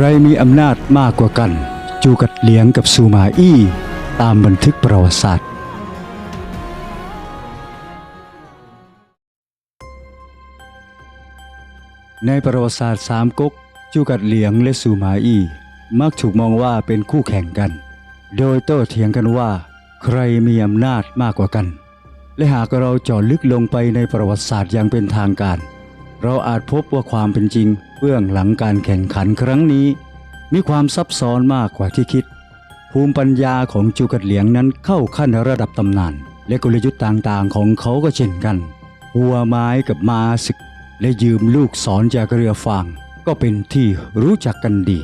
ใครมีอำนาจมากกว่ากัน จูกัดเหลียงกับซูมาอี้ ตามบันทึกประวัติศาสตร์ ในประวัติศาสตร์สามก๊กจูกัดเหลียงและซูมาอี้ มักถูกมองว่าเป็นคู่แข่งกัน โดยโต้เถียงกันว่า ใครมีอำนาจมากกว่ากัน และหากเราเจาะลึกลงไปในประวัติศาสตร์อย่างเป็นทางการ เราอาจพบว่าความเป็นจริง เบื้องหลังการแข่งขันครั้งนี้ มีความซับซ้อนมากกว่าที่คิด ภูมิปัญญาของจูกัดเหลียงนั้นเข้าขั้นระดับตำนาน และกลยุทธ์ต่างๆ ของเขาก็เช่นกัน หัวไม้กับมาศึก และยืมลูกศรจากเรือฟาง ก็เป็นที่รู้จักกันดี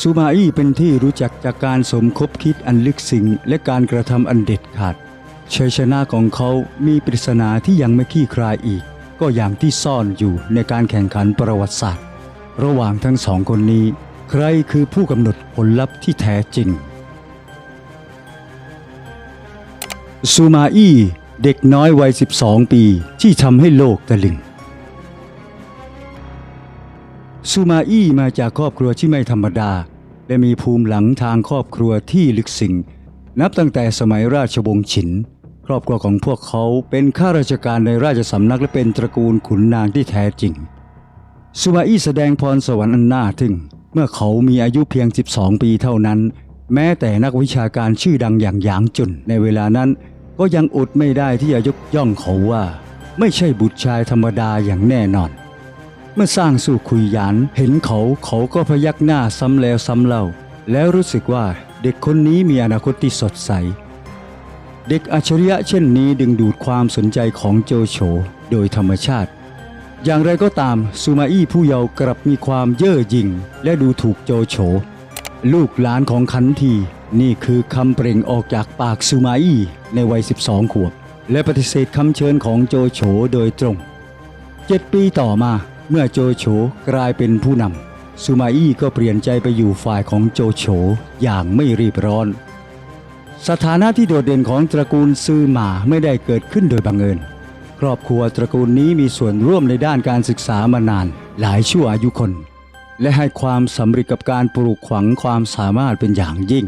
ซูมาอี้เป็นที่รู้จักจากการสมคบคิดอันลึกซึ้งและการกระทำอันเด็ดขาดชัยชนะของเขามีปริศนาที่ยังไม่คลี่คลายอีก ก็อย่างที่ซ่อนอยู่ในการแข่งขันประวัติศาสตร์ ระหว่างทั้งสองคนนี้ ใครคือผู้กำหนดผลลัพธ์ที่แท้จริง ซูมาอี้เด็กน้อยวัย 12 ปีที่ทำให้โลกตะลึงซูมาอี้มาจากครอบครัวที่ไม่ธรรมดา และมีภูมิหลังทางครอบครัวที่ลึกซึ้งนับตั้งแต่สมัยราชวงศ์ฉิน ครอบครัวของพวกเขาเป็นข้าราชการในราชสำนักและเป็นตระกูลขุนนางที่แท้จริง ซูมาอี้แสดงพรสวรรค์อันน่าทึ่ง เมื่อเขามีอายุเพียง 12 ปีเท่านั้น แม้แต่นักวิชาการชื่อดังอย่างหยางจุนในเวลานั้นก็ยังอดไม่ได้ที่จะยกย่องเขาว่า ไม่ใช่บุตรชายธรรมดาอย่างแน่นอน เมื่อสร้างสู่คุยหยานเห็นเขาเขาก็พยักหน้าซ้ำแล้วซ้ำเล่า แล้วรู้สึกว่าเด็กคนนี้มีอนาคตที่สดใส เด็กอัจฉริยะเช่นนี้ดึงดูดความสนใจของโจโฉโดยธรรมชาติ อย่างไรก็ตามซูมาอี้ผู้เยาว์กลับมีความเย่อหยิ่งและดูถูกโจโฉ ลูกหลานของขันทีนี่คือคำเปล่งออกจากปากซูมาอี้ในวัย 12 ขวบ และปฏิเสธคำเชิญของโจโฉโดยตรงเจ็ดปีต่อมาเมื่อโจโฉกลายเป็นผู้นำซูมาอี้ก็เปลี่ยนใจไปอยู่ฝ่ายของโจโฉอย่างไม่รีบร้อน สถานะที่โดดเด่นของตระกูลซือหมาไม่ได้เกิดขึ้นโดยบังเอิญ ครอบครัวตระกูลนี้มีส่วนร่วมในด้านการศึกษามานาน หลายชั่วอายุคน และให้ความสำเร็จกับการปลูกขวังความสามารถเป็นอย่างยิ่ง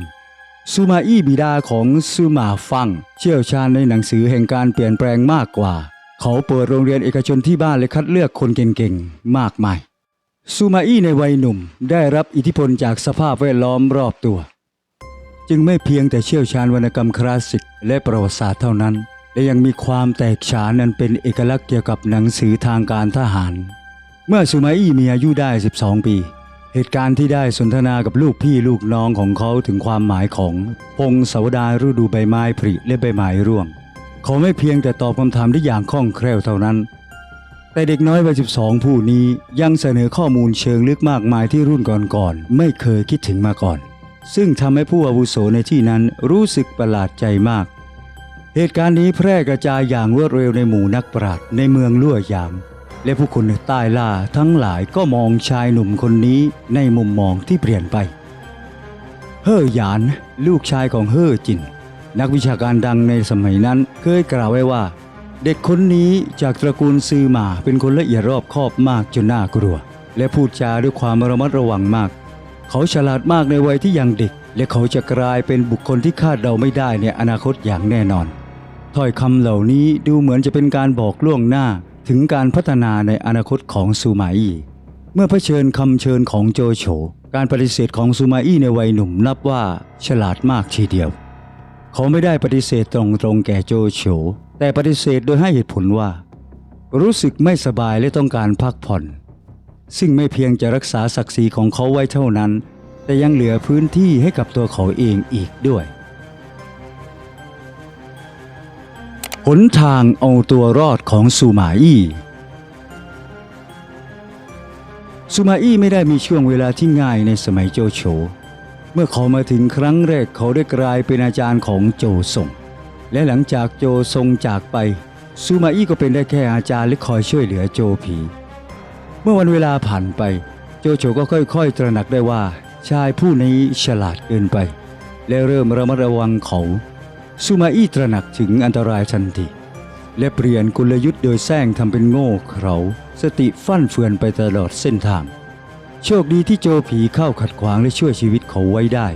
ซูมาอี้บิดาของซูมาฟัง เชี่ยวชาญในหนังสือแห่งการเปลี่ยนแปลงมากกว่า เขาเปิดโรงเรียนเอกชนที่บ้านและคัดเลือกคนเก่งๆ มากมายซูมาอี้ในวัยหนุ่มได้รับอิทธิพลจากสภาพแวดล้อมรอบตัว จึงไม่เพียงแต่เชี่ยวชาญวรรณกรรมคลาสสิกและประวัติศาสตร์เท่านั้น และยังมีความแตกฉานนั้นเป็นเอกลักษณ์เกี่ยวกับหนังสือทางการทหาร เมื่อซูมาอี้มีอายุได้ 12 ปี เหตุการณ์ที่ได้สนทนากับลูกพี่ลูกน้องของเขาถึงความหมายของพงศาวดารฤดูใบไม้ผลิและใบไม้ร่วง เขาไม่เพียงแต่ตอบคำถามได้อย่างคล่องแคล่วเท่านั้น แต่เด็กน้อยวัย12 ผู้นี้ยังเสนอข้อมูลเชิงลึกมากมายที่รุ่นก่อนๆไม่เคยคิดถึงมาก่อน ซึ่งทำให้ผู้อาวุโสในที่นั้นรู้สึกประหลาดใจมาก เหตุการณ์นี้แพร่กระจายอย่างรวดเร็วในหมู่นักปราชญ์ในเมืองลั่วยางและผู้คนในใต้ล่าทั้งหลายก็มองชายหนุ่มคนนี้ในมุมมองที่เปลี่ยนไป เฮ่อหยาน ลูกชายของเฮ่อจิน นักวิชาการดังในสมัยนั้นเคยกล่าวไว้ว่า เด็กคนนี้จากตระกูลซือหมาเป็นคนละเอียดรอบคอบมากจนน่ากลัว และพูดจาด้วยความระมัดระวังมาก เขาฉลาดมากในวัยที่ยังเด็ก และเขาจะกลายเป็นบุคคลที่คาดเดาไม่ได้ในอนาคตอย่างแน่นอน ถ้อยคำเหล่านี้ดูเหมือนจะเป็นการบอกล่วงหน้าถึงการพัฒนาในอนาคตของซูมาอี้เมื่อเผชิญคำเชิญของโจโฉ การปฏิเสธของซูมาอี้ในวัยหนุ่มนับว่าฉลาดมากทีเดียว เขาไม่ได้ปฏิเสธตรงๆแก่โจโฉ แต่ปฏิเสธโดยให้เหตุผลว่า รู้สึกไม่สบายและต้องการพักผ่อน ซึ่งไม่เพียงจะรักษาศักดิ์ศรีของเขาไว้เท่านั้น แต่ยังเหลือพื้นที่ให้กับตัวเขาเองอีกด้วย หนทางเอาตัวรอดของซูมาอี้ซูมาอี้ไม่ได้มีช่วงเวลาที่ง่ายในสมัยโจโฉ เมื่อเขามาถึงครั้งแรกเขาได้กลายเป็นอาจารย์ของโจซงและหลังจากโจซงจากไปซูมาอี้ก็เป็นได้แค่อาจารย์และคอยช่วยเหลือโจผี เมื่อวันเวลาผ่านไป โจโฉก็ค่อยๆ ตระหนักได้ว่า ชายผู้นี้ฉลาดเกินไป และเริ่มระมัดระวังเขาซูมาอี้ตระหนักถึงอันตรายทันทีและเปลี่ยนกลยุทธ์โดยแซงทำเป็นโง่เขลาสติฟั่นเฟือนไปตลอดเส้นทาง โชคดีที่โจผีเข้าขัดขวางและช่วยชีวิตเขาไว้ได้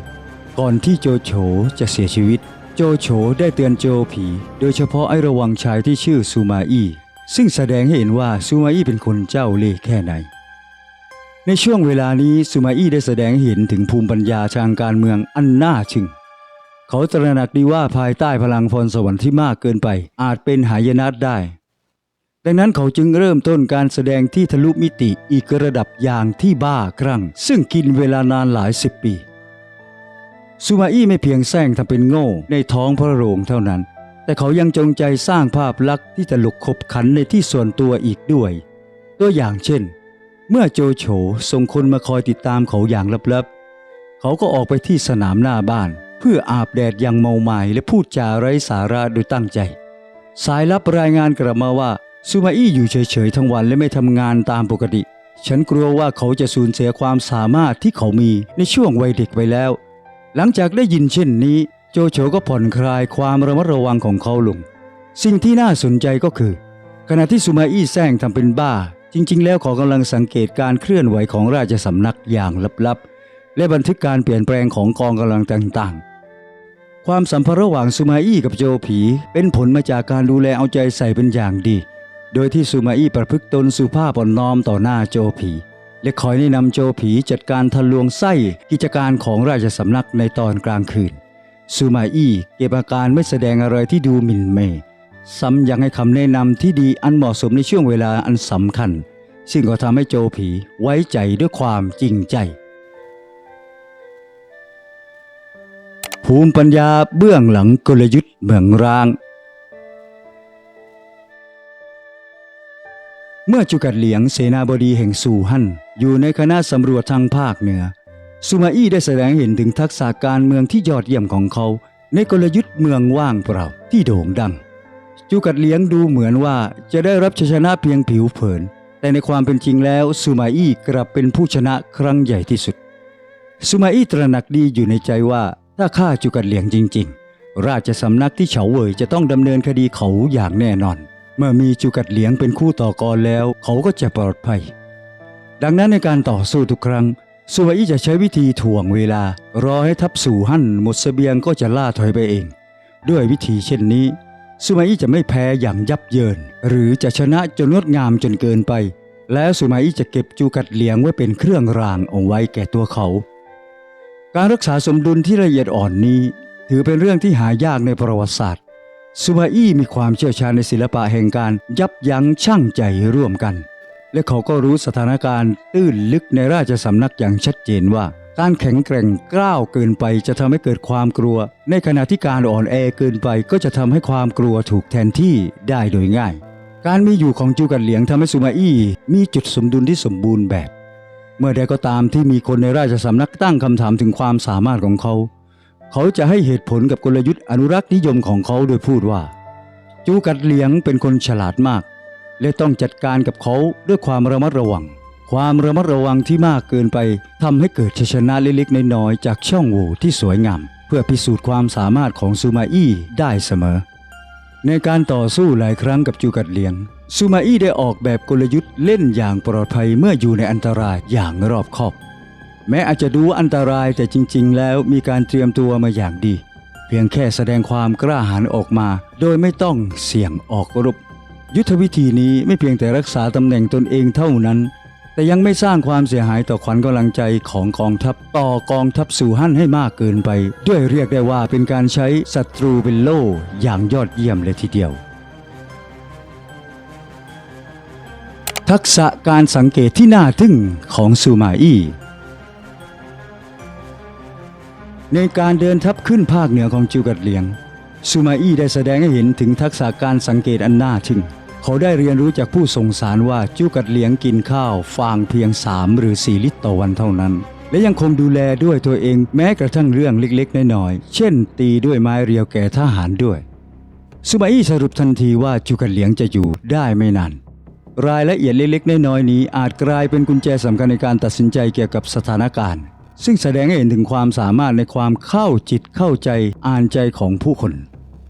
ก่อนที่โจโฉจะเสียชีวิต โจโฉได้เตือนโจผี โดยเฉพาะไอ้ระวังชายที่ชื่อซูมาอี้ ซึ่งแสดงให้เห็นว่าซูมาอี้เป็นคนเจ้าเล่ห์แค่ไหน ในช่วงเวลานี้ซูมาอี้ได้แสดงให้เห็นถึงภูมิปัญญาทางการเมืองอันน่าชึง เขาตระหนักดีว่าภายใต้พลังพรสวรรค์ที่มากเกินไป อาจเป็นหายนะได้ ดังนั้นเขาจึงเริ่มต้นการแสดงที่ทะลุมิติอีกระดับอย่างที่บ้าคลั่ง ซึ่งกินเวลานานหลายสิบปีซูมาอี้ไม่เพียงแซงทำเป็นโง่ในท้องพระโรงเท่านั้น แต่เขายังจงใจสร้างภาพลักษณ์ที่ตลกขบขันในที่ส่วนตัวอีกด้วย ตัวอย่างเช่น เมื่อโจโฉส่งคนมาคอยติดตามเขาอย่างลับๆ เขาก็ออกไปที่สนามหน้าบ้าน เพื่ออาบแดดอย่างเมาหมายและพูดจาไร้สาระโดยตั้งใจ สายลับรายงานกลับมาว่าซูมาอี้อยู่เฉยๆทั้งวันและไม่ทำงานตามปกติ ฉันกลัวว่าเขาจะสูญเสียความสามารถที่เขามีในช่วงวัยเด็กไปแล้ว หลังจากได้ยินเช่นนี้ โจโฉก็ผ่อนคลายความระมัดระวังของเขาลง สิ่งที่น่าสนใจก็คือ ขณะที่ซูมาอี้แซงทำเป็นบ้า จริง ๆ แล้วเขากำลังสังเกตการเคลื่อนไหวของราชสำนักอย่างลับๆ และบันทึกการเปลี่ยนแปลงของกองกำลังต่างๆ ความสัมพันธ์ระหว่างซูมาอี้กับโจผีเป็นผลมาจากการดูแลเอาใจใส่เป็นอย่างดี โดยที่ซูมาอี้ประพฤติตนสุภาพอ่อนน้อมต่อหน้าโจผีและคอยแนะนำโจผีจัดการทะลวงไส้กิจการของราชสำนักในตอนกลางคืน ซูมาอี้เก็บอาการไม่แสดงอะไรที่ดูหมิ่นเมย์ซ้ำยังให้คำแนะนำที่ดีอันเหมาะสมในช่วงเวลาอันสำคัญ ซึ่งก็ทำให้โจผีไว้ใจด้วยความจริงใจ ภูมิปัญญาเบื้องหลังกลยุทธ์เมืองร้าง เมื่อจุกัดเหลียงเสนาบดีแห่งสู่ฮั่นอยู่ในคณะสำรวจทางภาคเหนือ ซูมาอี้ได้แสดงเห็นถึงทักษะการเมืองที่ยอดเยี่ยมของเขา ในกลยุทธ์เมืองว่างเปล่าที่โด่งดัง จูกัดเลี้ยงดูเหมือนว่าจะได้รับชัยชนะเพียงผิวเผิน แต่ในความเป็นจริงแล้วซูมาอี้กลับเป็นผู้ชนะครั้งใหญ่ที่สุดซูมาอี้ตระหนักดีอยู่ในใจว่าถ้าฆ่าจูกัดเหลียงจริง ๆ ราชสำนักที่เฉาเว่ยจะต้องดำเนินคดีเขาอย่างแน่นอน เมื่อมีจูกัดเหลียงเป็นคู่ต่อกรแล้ว เขาก็จะปลอดภัย ดังนั้นในการต่อสู้ทุกครั้ง ซูมาอี้จะใช้วิธีถ่วงเวลา รอให้ทัพสู่หั่นหมดเสบียงก็จะล่าถอยไปเอง ด้วยวิธีเช่นนี้ซูมาอี้จะไม่แพ้อย่างยับเยิน หรือจะชนะจนงดงามจนเกินไป แล้วซูมาอี้จะเก็บจูกัดเหลียงไว้เป็นเครื่องรางเอาไว้แก่ตัวเขา การรักษาสมดุลที่ละเอียดอ่อนนี้ ถือเป็นเรื่องที่หายากในประวัติศาสตร์ซูมาอี้มีความเชี่ยวชาญในศิลปะแห่งการยับยั้งชั่งใจร่วมกัน และเขาก็รู้สถานการณ์ตื้นลึกในราชสำนักอย่างชัดเจนว่า การแข็งแกร่งกล้าวเกินไปจะทำให้เกิดความกลัว ในขณะที่การอ่อนแอเกินไปก็จะทำให้ความกลัวถูกแทนที่ได้โดยง่าย การมีอยู่ของจูกัดเหลียงทำให้ซูมาอี้มีจุดสมดุลที่สมบูรณ์แบบ เมื่อใดก็ตามที่มีคนในราชสำนักตั้งคำถามถึงความสามารถของเขา เขาจะให้เหตุผลกับกลยุทธ์อนุรักษ์นิยมของเขาโดยพูดว่า จูกัดเหลียงเป็นคนฉลาดมาก และต้องจัดการกับเขาด้วยความระมัดระวัง ความระมัดระวังที่มากเกินไปทำให้เกิดชัยชนะเล็กๆน้อยๆจากช่องโหว่ที่สวยงามเพื่อพิสูจน์ความสามารถของซูมาอี้ได้เสมอ ในการต่อสู้หลายครั้งกับจูกัดเหลียงซูมาอี้ได้ออกแบบกลยุทธ์เล่นอย่างปลอดภัยเมื่ออยู่ในอันตรายอย่างรอบคอบ แม้อาจจะดูอันตรายแต่จริง ๆ แล้วมีการเตรียมตัวมาอย่างดี เพียงแค่แสดงความกล้าหาญออกมา โดยไม่ต้องเสี่ยงออกรบ ยุทธวิธีนี้ไม่เพียงแต่รักษาตำแหน่งตนเองเท่านั้น แต่ยังไม่สร้างความเสียหายต่อขวัญกำลังใจของกองทัพต่อกองทัพสู่ฮั่นให้มากเกินไป ด้วยเรียกได้ว่าเป็นการใช้ศัตรูเป็นโล่อย่างยอดเยี่ยมเลยทีเดียว ทักษะการสังเกตที่น่าทึ่งของซูมาอี้ในการเดินทัพขึ้นภาคเหนือของจูกัดเหลียงซูมาอี้ได้แสดงให้เห็นถึงทักษะการสังเกตอันน่าทึ่ง เขาได้เรียนรู้จากผู้ส่งสารว่าจูกัดเหลียงกินข้าวฟางเพียง 3 หรือ 4 ลิตรต่อวันเท่านั้น และยังคงดูแลด้วยตัวเองแม้กระทั่งเรื่องเล็กๆน้อยๆเช่น ตีด้วยไม้เรียวแก่ทหารด้วยซูมาอี้สรุปทันทีว่าจูกัดเหลียงจะอยู่ได้ไม่นานรายละเอียดเล็กๆน้อยๆนี้อาจกลายเป็นกุญแจสำคัญในการตัดสินใจเกี่ยวกับสถานการณ์ ซึ่งแสดงให้เห็นถึงความสามารถในความเข้าจิตเข้าใจอ่านใจของผู้คน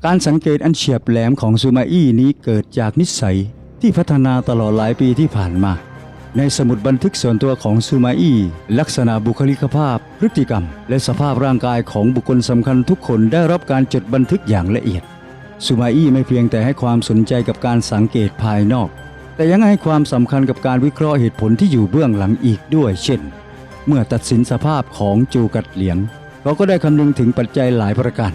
การสังเกตอันเฉียบแหลมของซูมาอี้นี้เกิดจากนิสัยที่พัฒนาตลอดหลายปีที่ผ่านมา ในสมุดบันทึกส่วนตัวของซูมาอี้ลักษณะบุคลิกภาพ พฤติกรรม และสภาพร่างกายของบุคคลสำคัญทุกคนได้รับการจดบันทึกอย่างละเอียดซูมาอี้ไม่เพียงแต่ให้ความสนใจกับการสังเกตภายนอก แต่ยังให้ความสำคัญกับการวิเคราะห์เหตุผลที่อยู่เบื้องหลังอีกด้วย เช่น เมื่อตัดสินสภาพของจูกัดเหลียงเขาก็ได้คำนึงถึงปัจจัยหลายประการ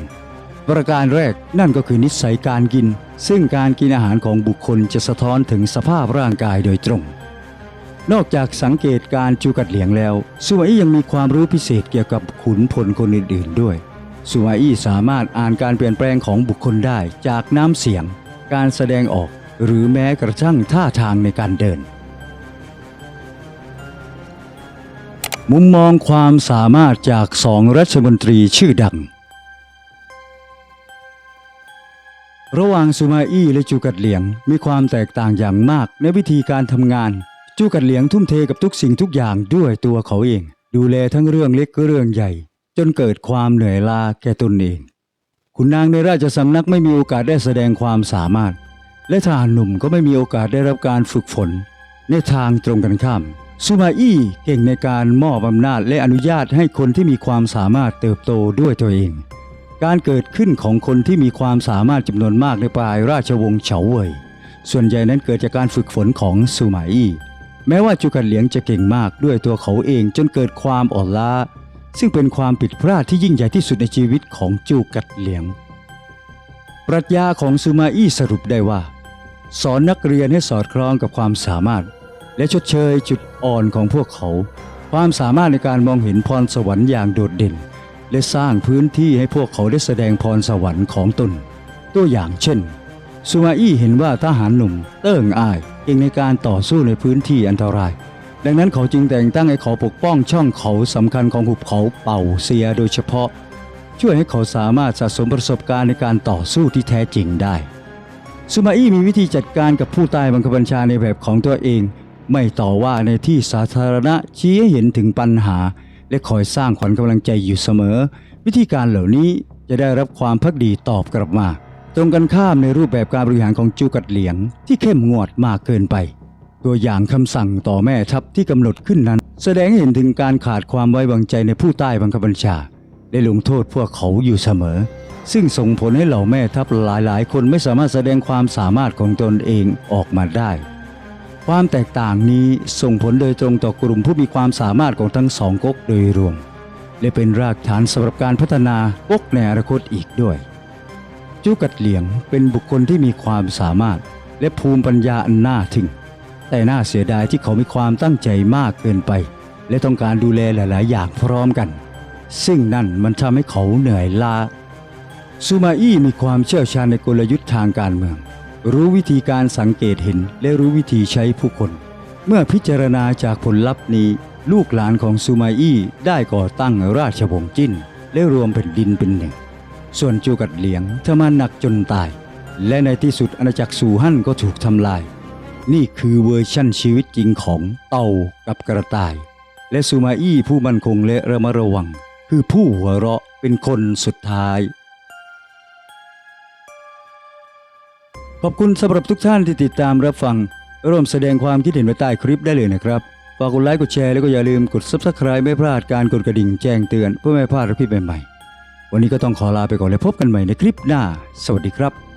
ประการแรกนั่นก็คือนิสัยการกิน ซึ่งการกินอาหารของบุคคลจะสะท้อนถึงสภาพร่างกายโดยตรง นอกจากสังเกตการจูกัดเหลียงแล้วซูมาอี้ยังมีความรู้พิเศษเกี่ยวกับขุนพลคนอื่น ๆ ด้วยซูมาอี้สามารถอ่านการเปลี่ยนแปลงของบุคคลได้จากน้ำเสียง การแสดงออก หรือแม้กระทั่งท่าทางในการเดิน มุมมองความสามารถจากสองรัฐมนตรีชื่อดัง ระหว่างซูมาอี้และจูกัดเหลียงมีความแตกต่างอย่างมากในวิธีการทำงาน จูกัดเหลียงทุ่มเทกับทุกสิ่งทุกอย่างด้วยตัวเขาเอง ดูแลทั้งเรื่องเล็กเรื่องใหญ่ จนเกิดความเหนื่อยล้าแก่ตนเอง ขุนนางในราชสำนักไม่มีโอกาสได้แสดงความสามารถ และทหารหนุ่มก็ไม่มีโอกาสได้รับการฝึกฝน ในทางตรงกันข้ามซูมาอี้เก่งในการมอบอำนาจและอนุญาตให้คนที่มีความสามารถเติบโตด้วยตัวเอง การเกิดขึ้นของคนที่มีความสามารถจำนวนมากในปลายราชวงศ์เฉาเว่ยส่วนใหญ่นั้นเกิดจากการฝึกฝนของซูมาอี้แม้ว่าจูกัดเหลียงจะเก่งมากด้วยตัวเขาเองจนเกิดความอ่อนล้า ซึ่งเป็นความผิดพลาดที่ยิ่งใหญ่ที่สุดในชีวิตของจูกัดเหลียง ปรัชญาของซูมาอี้สรุปได้ว่า สอนนักเรียนให้สอดคล้องกับความสามารถ และชดเชยจุดอ่อนของพวกเขา ความสามารถในการมองเห็นพรสวรรค์อย่างโดดเด่น และสร้างพื้นที่ให้พวกเขาได้แสดงพรสวรรค์ของตน ตัวอย่างเช่นซูมาอี้เห็นว่าทหารหนุ่มเติ้งอ้ายเก่งในการต่อสู้ในพื้นที่อันตราย ดังนั้นเขาจึงแต่งตั้งให้เขาปกป้องช่องเขาสำคัญของหุบเขาเป่าเซียโดยเฉพาะ ช่วยให้เขาสามารถสะสมประสบการณ์ในการต่อสู้ที่แท้จริงได้ซูมาอี้มีวิธีจัดการกับผู้ใต้บังคับบัญชาในแบบของตัวเอง ไม่ต่อว่าในที่สาธารณะชี้ให้เห็นถึงปัญหา และคอยสร้างขวัญกำลังใจอยู่เสมอ วิธีการเหล่านี้จะได้รับความพักดีตอบกลับมา ตรงกันข้ามในรูปแบบการบริหารของจูกัดเหลียง ที่เข้มงวดมากเกินไป ตัวอย่างคำสั่งต่อแม่ทัพที่กำหนดขึ้นนั้น แสดงให้เห็นถึงการขาดความไว้วางใจในผู้ใต้บังคับบัญชา ได้ลงโทษพวกเขาอยู่เสมอ ซึ่งส่งผลให้เหล่าแม่ทัพหลายๆ คนไม่สามารถแสดงความสามารถของตนเองออกมาได้ ความแตกต่างนี้ส่งผลโดยตรงต่อกลุ่มผู้มีความสามารถของทั้งสองก๊กโดยรวม และเป็นรากฐานสำหรับการพัฒนาก๊กในอนาคตอีกด้วย จูกัดเหลียงเป็นบุคคลที่มีความสามารถและภูมิปัญญาอันน่าทึ่ง แต่น่าเสียดายที่เขามีความตั้งใจมากเกินไป และต้องการดูแลหลาย ๆ อย่างพร้อมกัน ซึ่งนั่นมันทำให้เขาเหนื่อยล้าซูมาอี้มีความเชี่ยวชาญในกลยุทธ์ทางการเมือง รู้วิธีการสังเกตเห็นและรู้วิธีใช้ผู้คน เมื่อพิจารณาจากผลลัพธ์นี้ ลูกหลานของซูมาอี้ได้ก่อตั้งราชวงศ์จิ้น และรวมแผ่นดินเป็นหนึ่ง ส่วนจูกัดเหลียงทำมาหนักจนตาย และในที่สุดอาณาจักรซูฮั่นก็ถูกทำลาย นี่คือเวอร์ชั่นชีวิตจริงของเต่ากับกระต่าย และซูมาอี้ผู้มั่นคงและระมัดระวัง คือผู้หัวเราะเป็นคนสุดท้าย ขอบคุณสำหรับทุกท่านที่ติดตามรับฟัง ร่วมแสดงความคิดเห็นไว้ใต้คลิปได้เลยนะครับ ฝากกดไลค์กดแชร์แล้วก็อย่าลืมกด Subscribe ไม่พลาดการกดกระดิ่งแจ้งเตือนเพื่อไม่พลาดคลิปใหม่ๆ วันนี้ก็ต้องขอลาไปก่อนและพบกันใหม่ในคลิปหน้า สวัสดีครับ